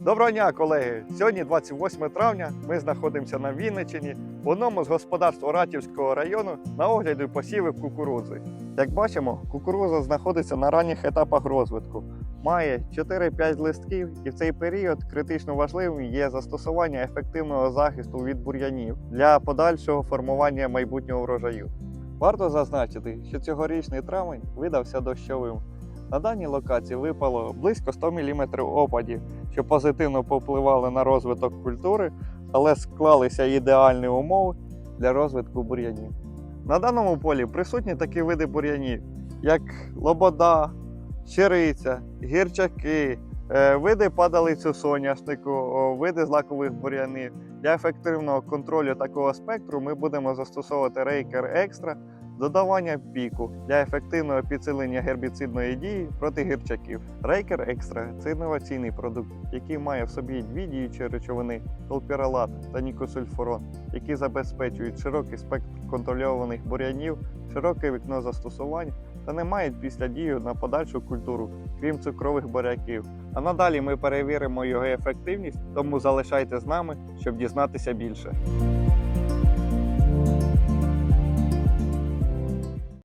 Доброго дня, колеги! Сьогодні 28 травня. Ми знаходимося на Вінниччині в одному з господарств Оратівського району на огляді посівів кукурудзи. Як бачимо, кукурудза знаходиться на ранніх етапах розвитку. Має 4-5 листків, і в цей період критично важливим є застосування ефективного захисту від бур'янів для подальшого формування майбутнього врожаю. Варто зазначити, що цьогорічний травень видався дощовим. На даній локації випало близько 100 мм опадів, що позитивно попливали на розвиток культури, але склалися ідеальні умови для розвитку бур'янів. На даному полі присутні такі види бур'янів, як лобода, щириця, гірчаки, е, види падалицю соняшнику, види злакових бур'янів. Для ефективного контролю такого спектру ми будемо застосовувати рейкер екстра додавання піку для ефективного підсилення гербіцидної дії проти гірчаків. Рейкер Екстра це інноваційний продукт, який має в собі дві діючі речовини толпіралат та нікосульфурон, які забезпечують широкий спектр контрольованих бур'янів, широке вікно застосувань та не мають після дію на подальшу культуру, крім цукрових буряків. А надалі ми перевіримо його ефективність, тому залишайте з нами, щоб дізнатися більше.